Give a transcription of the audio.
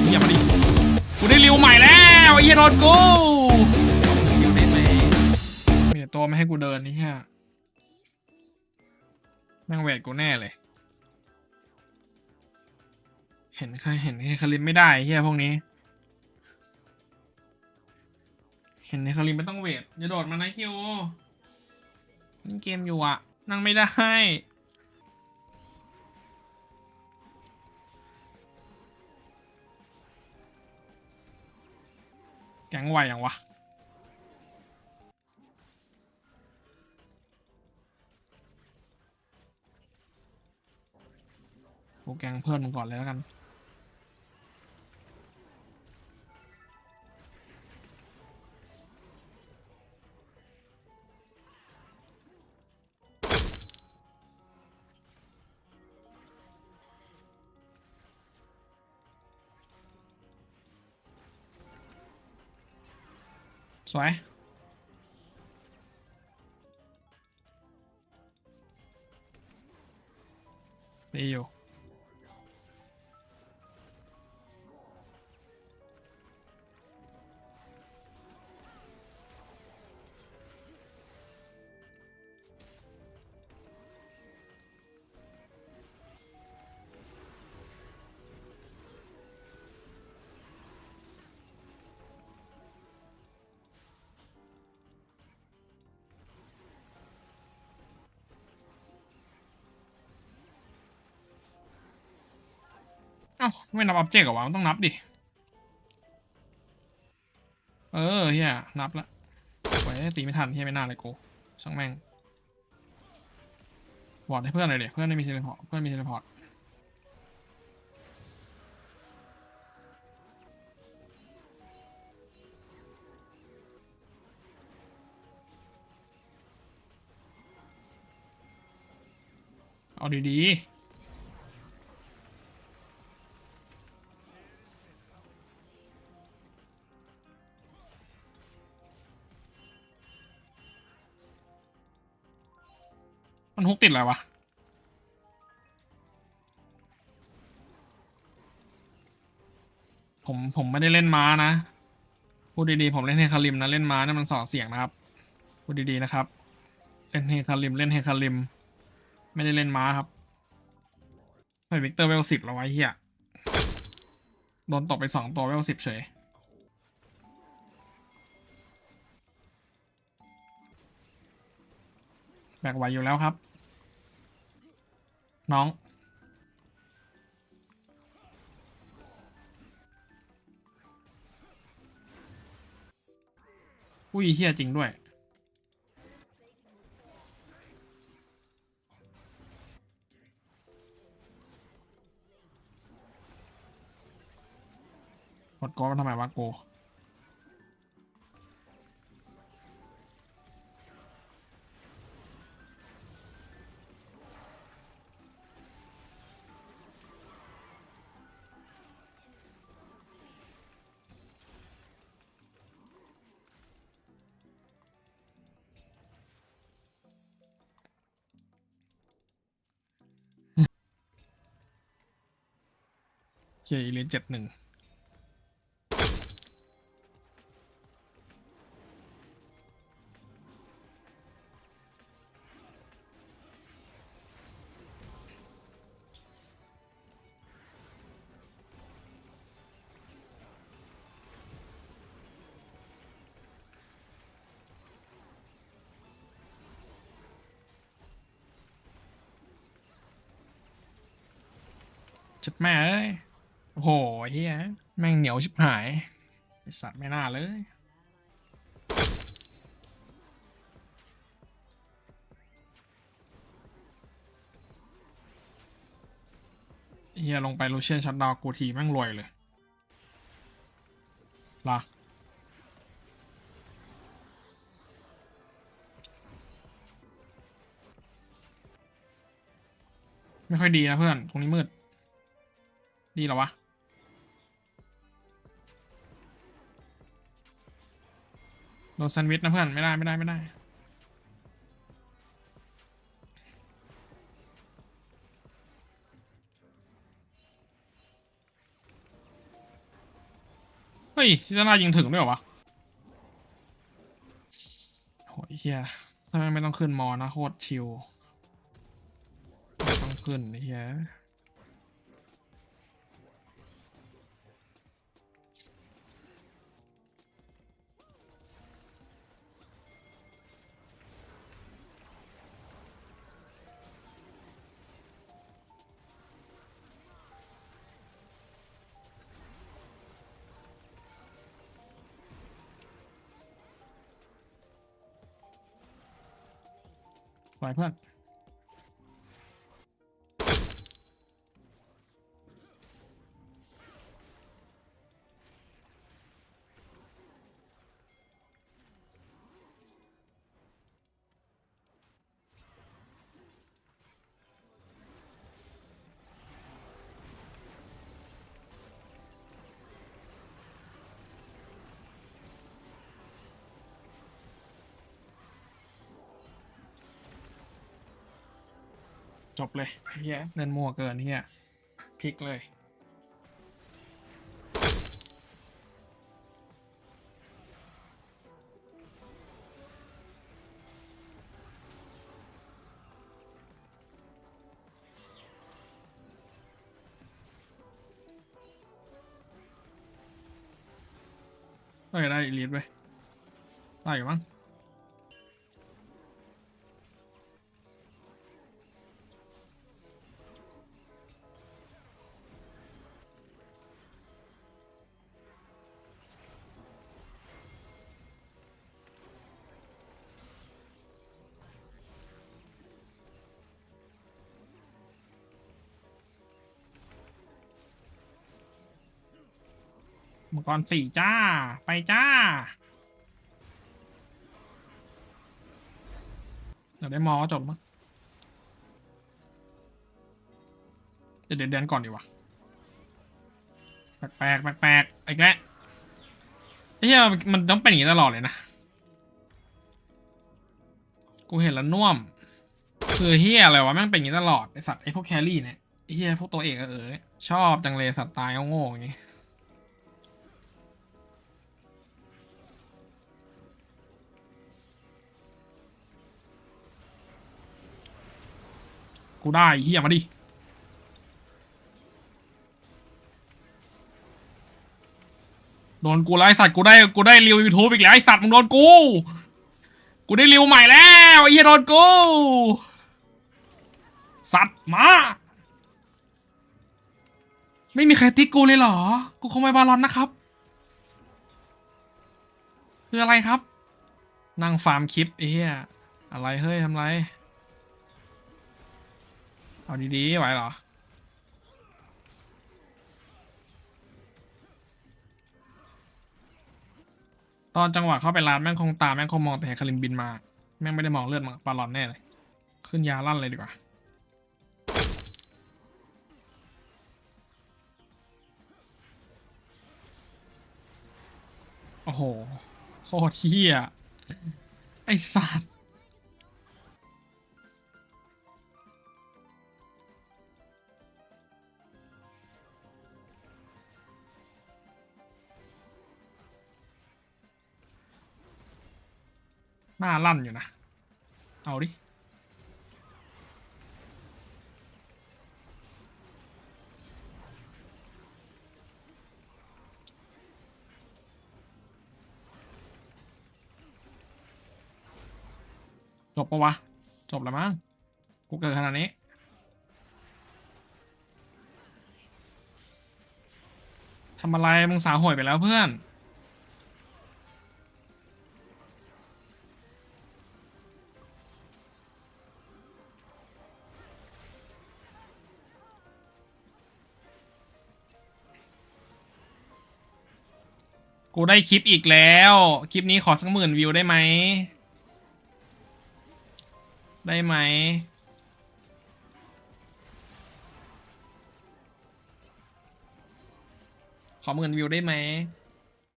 เหี้ยมาดิกูได้ริวใหม่แล้วไอ้เหี้ยโดนกูอยู่ได้ไหมมีแต่ตัวไม่ให้กูเดินนี่ฮะนั่งเวทกูแน่เลย เห็นใครเห็นใครคาริมไม่ได้เฮียพวกนี้ เห็นในคาริมไม่ต้องเวทอย่าโดดมานะคิวเล่นเกมอยู่อะนั่งไม่ได้ แก๊งไวอย่างวะ โปรแกรมเพื่อนมึงก่อนเลยแล้วกัน สวย ดีอยู่ อ้าไม่นับอับเจกเหรอวะมันต้องนับดิ เออเฮียนับละไว้ตีไม่ทันเฮียไม่น่าเลยกูช่างแม่งบอดให้เพื่อนเลยเดี๋ยเพื่อนไม่มีเทเลพอร์ตเพื่อนมีเทเลพอร์ตเอาดีๆ กติดอะไรวะผมผมไม่ได้เล่นม้านะพูดดีๆผมเล่นเฮคาริมนะเล่นม้านะมันส่อเสียงนะครับพูดดีๆนะครับ เล่นเฮคาริมเล่นเฮคาริม ไม่ได้เล่นม้าครับไปวิกเตอร์เวลสิบแล้วไว้เฮียโดนตบไปสองตัวเวลสิบเฉยแบกไหวอยู่แล้วครับ น้อง อุ้ยเฮียจริงด้วย กดโกมันทำไมวะโก เคเลนเจ็ดหนึ่งจุดแม่เอ้ย โอ้โหเฮียแม่งเหนียวชิบหายไอสัตว์ไม่น่าเลย เฮียลงไปลูเชียนชัดดาวกูทีแม่งรวยเลยล่ะไม่ค่อยดีนะเพื่อน ตรงนี้มืด ดีหรอวะ นแซนด์วิชนะเพื่อน ไม่ได้ไม่ได้ไม่ได้ เฮ้ยซิซาร่ายิงถึงด้วยเหรอวะโหยเฮียถ้าไม่ต้องขึ้นมอนะ โคตรชิล ไม่ต้องขึ้นเฮีย ปล่ จบเลยเฮียเล่นมั่วเกินเฮียพลิกเลยเอ้ยได้อีลีดไปได้อยู่มั้ง มังกรสี่จ้า ไปจ้า เดี๋ยวได้มอจบมั้งเดี๋ยวเดี๋ยวเดินก่อนดีกว่าแปลกๆแปลกๆอีกแล้วไอ้เหี้ยมันต้องเป็นอย่างนี้ตลอดเลยนะ กูเห็นแล้วน่วม คือเฮียอะไรวะแม่งเป็นอย่างนี้ตลอดไอสัตว์ไอพวกแครี่เนี่ยไอเฮียพวกตัวเอกอะเออชอบจังเลยสัตว์ตายโง่ๆอย่างงี้ กูได้เฮียมาดิโดนกูแล้วไอสัตว์กูได้กูได้รีวิวยูทูบอีกแล้วไอสัตว์มึงโดนกู กูได้รีวิวใหม่แล้วไอ้เฮียโดนกู สัตว์มา ไม่มีใครติ๊กกูเลยเหรอ กูคงไม่บาลอนนะครับ คืออะไรครับ นั่งฟาร์มคลิปไอ้เหี้ยอะไรเฮ้ยทำไร เอาดีๆไหวเหรอ ตอนจังหวะเข้าไปร้านแม่งคงตามแม่งคงมองแต่เห็นคาริมบินมา แม่งไม่ได้มองเลือดมาปาลอนแน่เลย ขึ้นยาลั่นเลยดีกว่าโอ้โหโคตรเฮียไอสัตว์ หน้าลั่นอยู่นะ เอาดิ จบปะวะ จบแล้วมั้ง กูเกิดขนาดนี้ทำอะไรมึงสาวห่วยไปแล้วเพื่อน กูได้คลิปอีกแล้ว คลิปนี้ขอสักหมื่นวิวได้ไหม ได้ไหม ขอหมื่นวิวได้ไหม